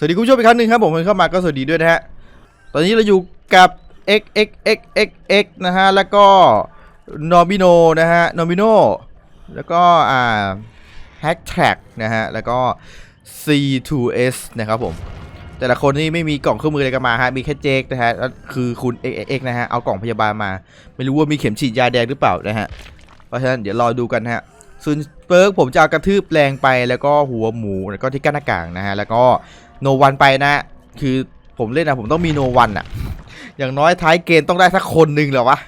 สวัสดีคุณผู้ชมอีกครั้งหนึ่งครับผมเข้ามาก็สวัสดีด้วยนะฮะ ตอนนี้เราอยู่กับ x x x x x นะฮะ แล้วก็ Nomino นะฮะ Nomino แล้วก็อ่า Hashtag นะฮะ แล้วก็ C2S นะครับผม แต่ละคนนี่ไม่มีกล่องเครื่องมืออะไรกันมาฮะ มีแค่เจกนะฮะแล้วคือคุณ x x x นะฮะ เอากล่องพยาบาลมา ไม่รู้ว่ามีเข็มฉีดยาแดงหรือเปล่านะฮะ เพราะฉะนั้นเดี๋ยวรอดูกันนะฮะส่วนเปิร์กผมจะเอากระทืบแรงไปแล้วก็หัวหมูแล้วก็ที่กั้นหน้ากากนะฮะ แล้วก็ โนวันไปนะ คือผมเล่นนะผมต้องมีโนวันอะอย่างน้อยท้ายเกมต้องได้สักคนหนึ่งเหรอวะ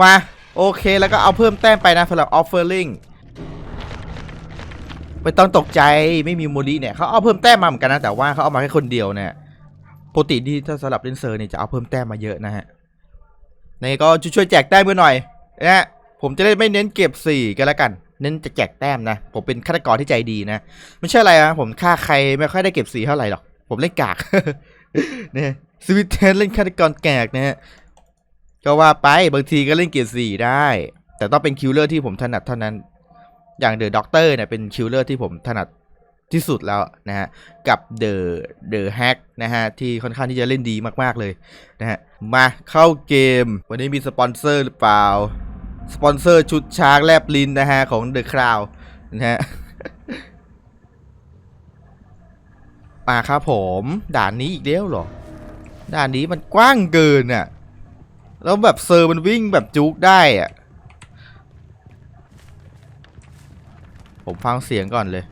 มาโอเคแล้วก็เอาเพิ่มแต้มไปนะสำหรับออฟเฟอร์ลิงไม่ต้องตกใจไม่มีโมดีเนี่ยเขาเอาเพิ่มแต้มมาเหมือนกันนะแต่ว่าเขาเอามาแค่คนเดียวเนี่ยปกติที่ถ้าสำหรับเลนเซอร์เนี่ยจะเอาเพิ่มแต้มมาเยอะนะฮะนี่ก็ช่วยแจกแต้มกันหน่อยนะผมจะได้ไม่เน้นเก็บสี่กันแล้วกัน เน้นจะแจกแต้มนะ ผมเป็นฆาตกรที่ใจดีนะ ไม่ใช่อะไรนะผมฆ่าใครไม่ค่อยได้เก็บสีเท่าไหร่หรอก ผมเล่นกากเนี่ยสวิตเทนเล่นฆาตกรกกนะฮะก็ว่าไปบางทีก็เล่นเกียร์สี่ได้ แต่ต้องเป็นคิลเลอร์ที่ผมถนัดเท่านั้น อย่างเดอะด็อกเตอร์เนี่ยเป็นคิลเลอร์ที่ผมถนัดที่สุดแล้วนะฮะกับเดอะเดอะแฮกนะฮะที่ค่อนข้างที่จะเล่นดีมากๆเลยนะฮะมาเข้าเกม วันนี้มีสปอนเซอร์หรือเปล่า สปอนเซอร์ชุดช้างแลบลินนะฮะ ของ The Crown นะฮะมาครับผม ด่านนี้อีกแล้วหรอ ด่านนี้มันกว้างเกินอะ แล้วแบบเซอร์มันวิ่งแบบจุกได้อะ ผมฟังเสียงก่อนเลย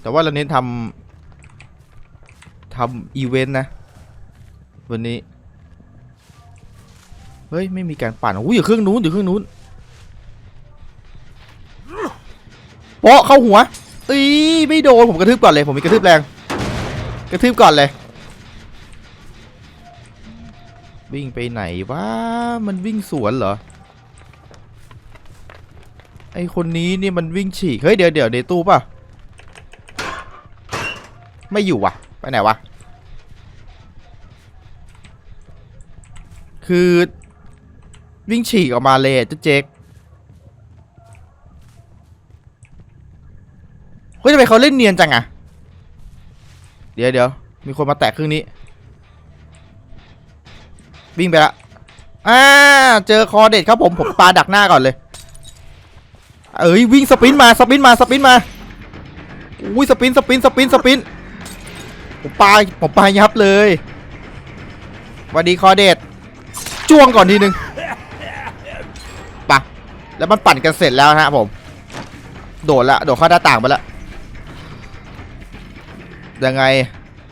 แต่ว่าเราเน้นทำทำอีเวนต์นะ วันนี้ ฮ้ย ไม่มีการปั่นอุ้ยอยู่เครื่องนู้นอยู่เครื่องนู้นโปะเข้าหัวอีไม่โดนผมกระทืบก่อนเลยผมมีกระทืบแรง กระทืบก่อนเลยวิ่งไปไหนวะมันวิ่งสวนเหรอไอคนนี้นี่มันวิ่งฉีกเฮ้ยเดี๋ยวเดี๋ยวในตู้ป่ะไม่อยู่วะไปไหนวะคือ วิ่งฉีกออกมาเลยอะเจ๊เจ๊กเฮ้ยทำไมเขาเล่นเนียนจังอะเดี๋ยวเดี๋ยวมีคนมาแตะครื่งนี้ วิ่งไปละอ่าเจอคอเด็ดครับผมผมปาดักหน้าก่อนเลย เอ้ยวิ่งสปินมาสปินมาสปินมาอุ้ยสปินสปินสปินสปินผมปาผมปายับเลยสวัสดีคอเด็ดจ้วงก่อนทีนึง แล้วมันปั่นกันเสร็จแล้วนะฮะผม โดดละโดดเข้าหน้าต่างไปละยังไง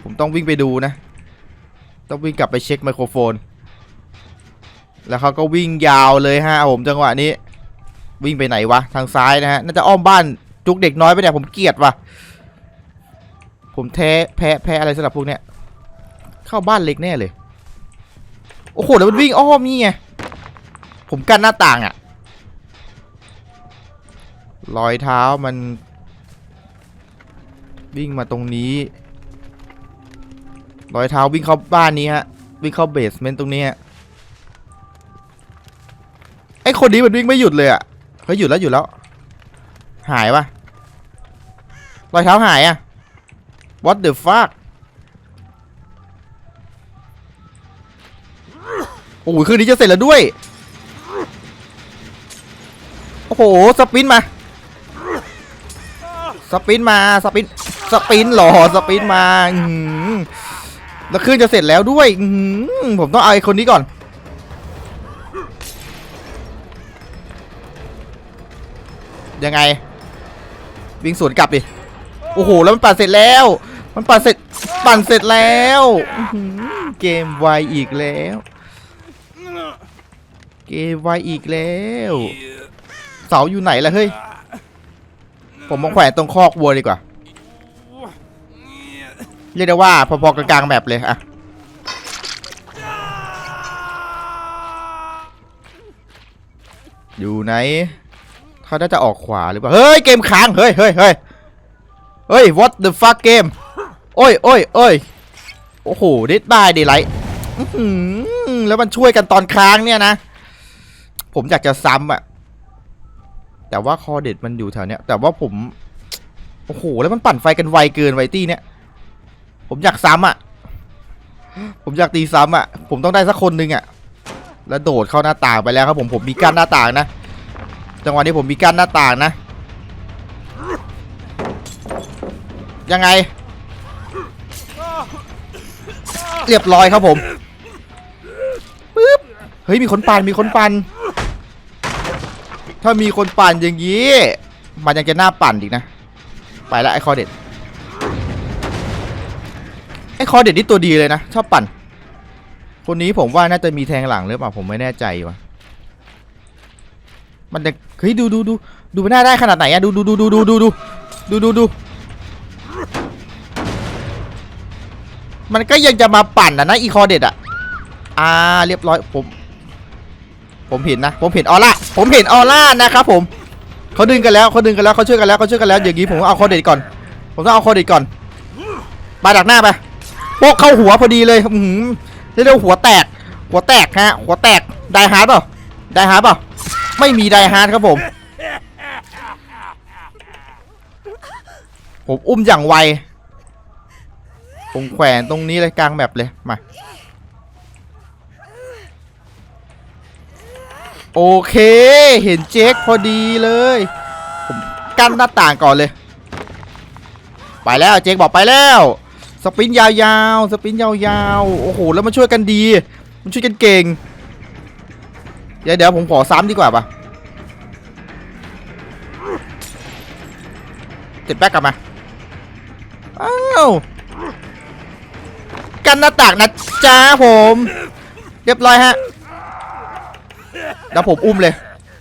ผมต้องวิ่งไปดูนะ ต้องวิ่งกลับไปเช็คไมโครโฟน แล้วเขาก็วิ่งยาวเลยฮะผมจังหวะนี้ วิ่งไปไหนวะทางซ้ายนะฮะน่าจะอ้อมบ้านจุกเด็กน้อยไปเนี่ยผมเกลียดว่ะผมแท้แพ้แพ้อะไรสำหรับพวกเนี้ยเข้าบ้านเล็กแน่เลย โอ้โหแล้วมันวิ่งอ้อมนี่ไงผมกั้นหน้าต่างอะ รอยเท้ามันวิ่งมาตรงนี้ รอยเท้าวิ่งเข้าบ้านนี้ฮะ วิ่งเข้าเบสเมนต์ตรงนี้ฮะ ไอคนนี้มันวิ่งไม่หยุดเลยอะเฮ้ยหยุดแล้วหยุดแล้ว หายปะรอยเท้าหายอะ what the fuck โอ้โหคืนนี้จะเสร็จแล้วด้วย โอ้โห สปินมา สปินมาสปินสปินต์เหรอสปินมาอื้อหือแล้วคืนจะเสร็จแล้วด้วยอื้อหือผมต้องเอาไอ้คนนี้ก่อน ยังไง วิ่งสวนกลับดิโอ้โหแล้วมันปั่นเสร็จแล้ว มันปั่นเสร็จปั่นเสร็จแล้วเกมไวอีกแล้ว เกมไวอีกแล้ว เสาอยู่ไหนล่ะเฮ้ย ผมมาแขวนตรงคอกวัวดีกว่า เรียกได้ว่าพอๆกลางๆแบบเลยอะอยู่ไหนเขาน่าจะออกขวาหรือเปล่า เฮ้ย เกมค้าง เฮ้ยเฮ้ยเฮ้ยเฮ้ย what the fuck game โอ้ยโอ้ยโอ้ยโอ้โหได้ได้ดีไรแล้วมันช่วยกันตอนค้างเนี่ยนะ ผมอยากจะซ้ำอะ แต่ว่าคอเด็ดมันอยู่แถวเนี้ย แต่ว่าผม โอ้โห แล้วมันปั่นไฟกันไวเกินไวตี้เนี่ย ผมอยากซ้ำอะ ผมอยากตีซ้ำอะ ผมต้องได้สักคนหนึงอะ แล้วโดดเข้าหน้าต่างไปแล้วครับผม ผมมีกั้นหน้าต่างนะ จังหวะนี้ผมมีกั้นหน้าต่างนะ ยังไง เรียบร้อยครับผมปึ๊บ เฮ้ย มีคนปั่นมีคนปั่น ถ้ามีคนปั่นอย่างนี้ มันยังจะน่าปั่นอีกนะ ไปแล้วไอคอเด็ดไอคอเด็ดนี่ตัวดีเลยนะ ชอบปั่น คนนี้ผมว่าน่าจะมีแทงหลังหรือเปล่าผมไม่แน่ใจว่ะ มันจะเฮ้ยดูดูดูดูมันน่าได้ขนาดไหนอะดูดูดูดูดูดูดูดูดูดูมันก็ยังจะมาปั่นอะนะอีคอเด็ดอะอ่าเรียบร้อยผม ผมเห็นนะ ผมเห็นออร่า ผมเห็นออร่านะครับผมเขาดึงกันแล้วเขาดึงกันแล้วเขาช่วยกันแล้วเขาช่วยกันแล้วอย่างนี้ผมเอาคอเด็ดก่อน ผมต้องเอาคอเด็ดก่อนมาดักหน้าไปโป๊กเข้าหัวพอดีเลยอือหือเรียกว่าหัวแตก หัวแตกฮะ หัวแตกไดฮาร์ดเปล่าไดฮาร์ดเปล่าไม่มีไดฮาร์ดครับผมผมอุ้มอย่างไวผมแขวนตรงนี้เลยกลางแมปเลยมา โอเค เห็นเจ๊กพอดีเลย ผมกั้นหน้าต่างก่อนเลย ไปแล้วเจ๊กบอกไปแล้ว สปินยาวๆ สปินยาวๆ โอ้โห แล้วมันช่วยกันดี มันช่วยกันเก่ง เดี๋ยวเดี๋ยวผมขอซ้ำดีกว่าปะติดแป๊กกลับมา อ้าวกันหน้าต่างนะจ้าผม เรียบร้อยฮะ แล้วผมอุ้มเลย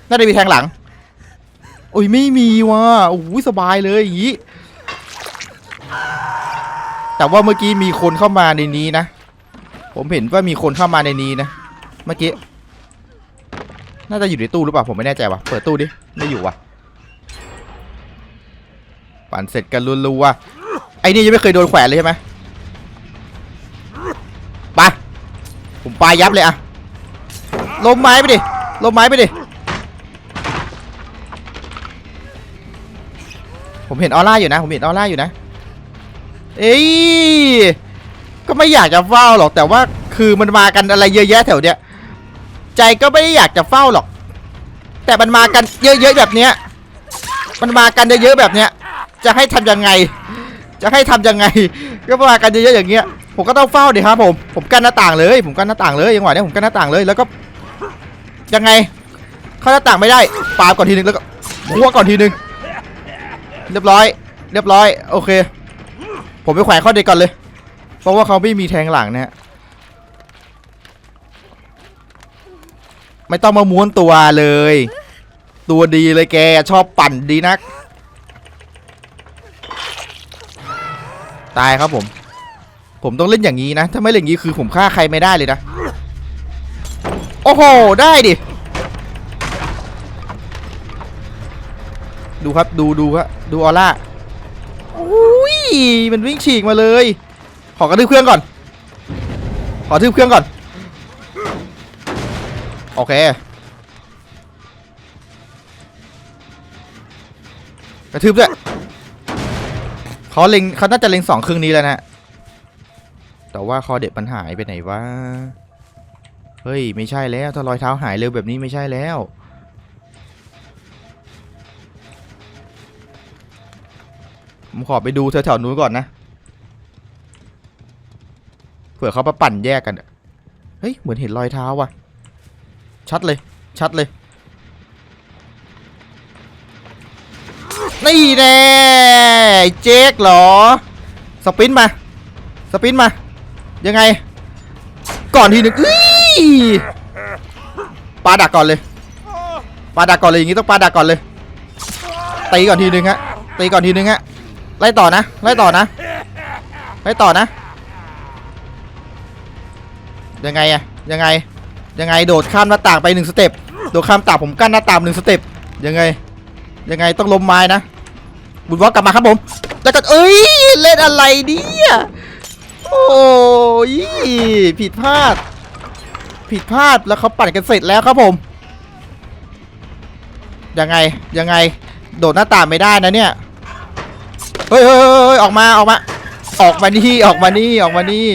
น่าจะมีแทงหลัง โอ้ยไม่มีว่ะโอ้ยสบายเลยอย่างงี้ แต่ว่าเมื่อกี้มีคนเข้ามาในนี้นะ ผมเห็นว่ามีคนเข้ามาในนี้นะ เมื่อกี้ น่าจะอยู่ในตู้หรือเปล่าผมไม่แน่ใจว่ะ เปิดตู้ดิ ไม่อยู่ว่ะ ปั่นเสร็จกันรัวๆ ไอ้นี่ยังไม่เคยโดนแขวนเลยใช่ไหมไป ผมปายับเลยอะลมไม้ไปดิ ล้มไม้ไปดิ ผมเห็นออร่าอยู่นะ ผมเห็นออร่าอยู่นะ เอ้ย ก็ไม่อยากจะเฝ้าหรอก แต่ว่าคือมันมากันอะไรเยอะแยะแถวเนี้ย ใจก็ไม่ได้อยากจะเฝ้าหรอก แต่มันมากันเยอะๆแบบเนี้ย มันมากันเยอะๆแบบเนี้ย จะให้ทำยังไง จะให้ทำยังไง ก็มากันเยอะๆอย่างเงี้ย ผมก็ต้องเฝ้าดิครับผม ผมกั้นหน้าต่างเลย ผมกั้นหน้าต่างเลยยังหวะเนี้ยผมกั้นหน้าต่างเลย แล้วก็ ยังไง เข้าหน้าต่างไม่ได้ปาบก่อนทีนึงแล้วก็หัวก่อนทีนึง เรียบร้อย เรียบร้อย โอเค ผมไปแขวนข้อเด็กก่อนเลย เพราะว่าเขาไม่มีแทงหลังนะฮะไม่ต้องมาม้วนตัวเลย ตัวดีเลยแกชอบปั่นดีนัก ตายครับผม ผมต้องเล่นอย่างนี้นะ ถ้าไม่เล่นอย่างนี้คือผมฆ่าใครไม่ได้เลยนะ โอ้โห ได้ดิ ดูครับ ดูดูครับ ดูออร่าอุ้ย มันวิ่งฉีกมาเลย ขอกระทืบเครื่องก่อน ขอทืบเครื่องก่อน โอเค กระทืบด้วยเขาเล็งเขาน่าจะเล็งสองครึ่งนี้แล้วนะ แต่ว่าคอเด็ดมันหายไปไหนวะ เฮ้ย ไม่ใช่แล้ว ถ้ารอยเท้าหายเร็วแบบนี้ไม่ใช่แล้ว ผมขอไปดูแถวๆนู้นก่อนนะ เผื่อเขามาปั่นแยกกัน เฮ้ย เหมือนเห็นรอยเท้าว่ะ ชัดเลย ชัดเลย นี่แน่เจ๊กเหรอ สปินมา สปินมา ยังไง ก่อนทีหนึ่งอื้อ ปาดักก่อนเลยปาดักก่อนเลยอย่างงี้ต้องปาดักก่อนเลยตีก่อนทีหนึ่งฮะตีก่อนทีหนึ่งฮะไล่ต่อนะไล่ต่อนะไล่ต่อนะ ยังไงอะยังไงยังไงโดดข้ามหน้าต่างไปหนึ่งสเต็ปโดดข้ามต่างผมกั้นหน้าต่างหนึ่งสเต็ปยังไงยังไงต้องล้มไม้นะบุญวอกกลับมาครับผมแล้วก็เอ้ยเล่นอะไรเนี่ยโอ้ยผิดพลาด ผิดพลาดแล้วเขาปั่นกันเสร็จแล้วครับผม ยังไงยังไง โดดหน้าต่างไม่ได้นะเนี่ย เฮ้ยเฮ้ยเฮ้ยออกมาออกมา ออกมานี่ออกมานี่ออกมานี่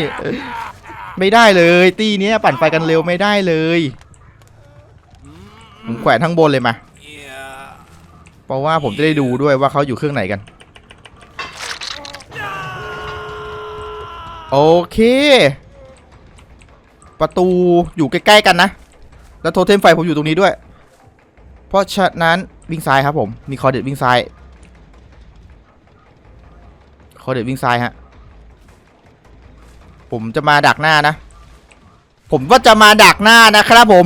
ไม่ได้เลย ตีเนี้ยปั่นไฟกันเร็วไม่ได้เลยผมแขวนทั้งบนเลยมา เพราะว่าผมจะได้ดูด้วยว่าเขาอยู่เครื่องไหนกัน โอเค ประตูอยู่ใกล้ๆกันนะ แล้วโทเทมไฟผมอยู่ตรงนี้ด้วย เพราะฉะนั้นวิ่งซ้ายครับผม มีคอเด็ดวิ่งซ้าย คอเด็ดวิ่งซ้ายฮะ ผมจะมาดักหน้านะ ผมว่าจะมาดักหน้านะครับผม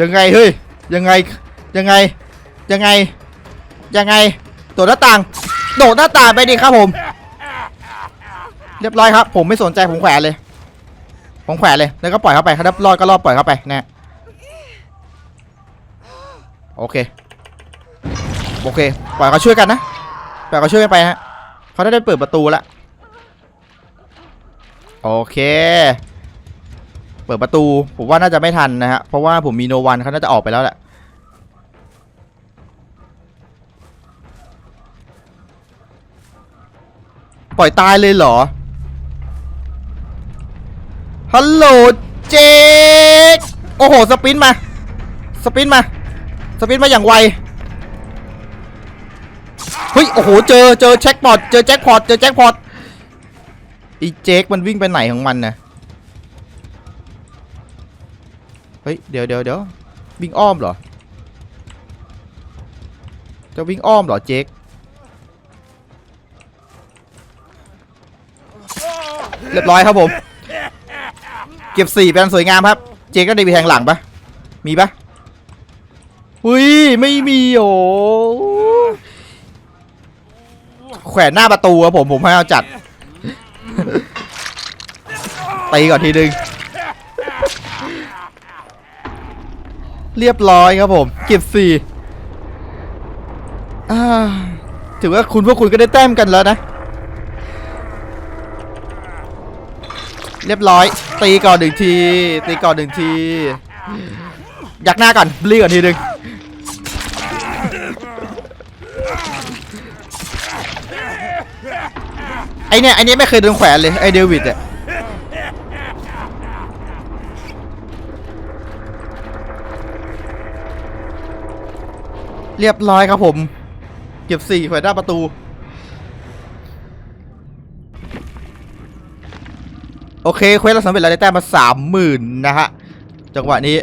ยังไงเฮ้ย ยังไง ยังไง ยังไง ยังไงโดดหน้าต่าง โดดหน้าต่างไปดิครับผม เรียบร้อยครับ ผมไม่สนใจผมแขวนเลย ผมแขวนเลย แล้วก็ปล่อยเข้าไปครับรอดก็รอดปล่อยเข้าไปแน่โอเค โอเค ปล่อยเขาช่วยกันนะ ปล่อยเขาช่วยกันไปฮะเขาได้เปิดประตูแล้วโอเค เปิดประตู ผมว่าน่าจะไม่ทันนะฮะ เพราะว่าผมมีโนวันเขาน่าจะออกไปแล้วแหละ ปล่อยตายเลยเหรอ ฮัลโหลเจคโอ้โห สปินมา สปินมา สปินมาอย่างไว เฮ้ย โอ้โห เจอ เจอแจ็คพอต เจอแจ็คพอต เจอแจ็คพอตอีเจคมันวิ่งไปไหนของมันนะเฮ้ย เดี๋ยวเดี๋ยวเดี๋ยววิ่งอ้อมเหรอ จะวิ่งอ้อมเหรอเจคเรียบร้อยครับผม ก็บสี่เป็นสวยงามครับ เจก็ได้ไปแทงหลังปะมีปะอุ้ยไม่มีโอ้แขวนหน้าประตูครับผมผมให้เอาจัดตีก่อนทีนึง เรียบร้อยครับผม เก็บสี่ถือว่าคุณพวกคุณก็ได้แต้มกันแล้วนะ เรียบร้อย ตีก่อนหนึ่งที ตีก่อนหนึ่งที ยักหน้าก่อนบลีก่อนทีหนึ่งไอเนี่ยไอเนี้ยไม่เคยโดนแขวนเลย ไอเดวิดอะเรียบร้อยครับผม เก็บสี่แขวนหน้าประตู โอเคเควสเราสำเร็จแล้วได้แต้มมาสามหมื่นนะฮะ จังหวะนี้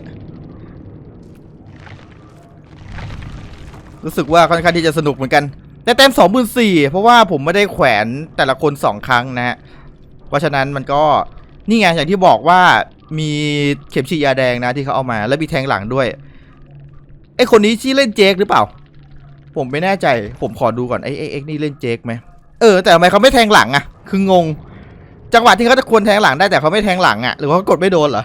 รู้สึกว่าค่อนข้างที่จะสนุกเหมือนกัน ได้แต้มสองหมื่นสี่เพราะว่าผมไม่ได้แขวนแต่ละคนสองครั้งนะฮะ เพราะฉะนั้นมันก็นี่ไงอย่างที่บอกว่ามีเข็มฉีดยาแดงนะที่เขาเอามาแล้วมีแทงหลังด้วยไอคนนี้ชื่อเล่นเจคหรือเปล่า ผมไม่แน่ใจ ผมขอดูก่อนไอไอเอ็กนี่เล่นเจคไหมเออแต่ทำไมเขาไม่แทงหลังอะคืองง จังหวะที่เขาจะควรแทงหลังได้แต่เขาไม่แทงหลังอะหรือว่ากดไม่โดนเหรอ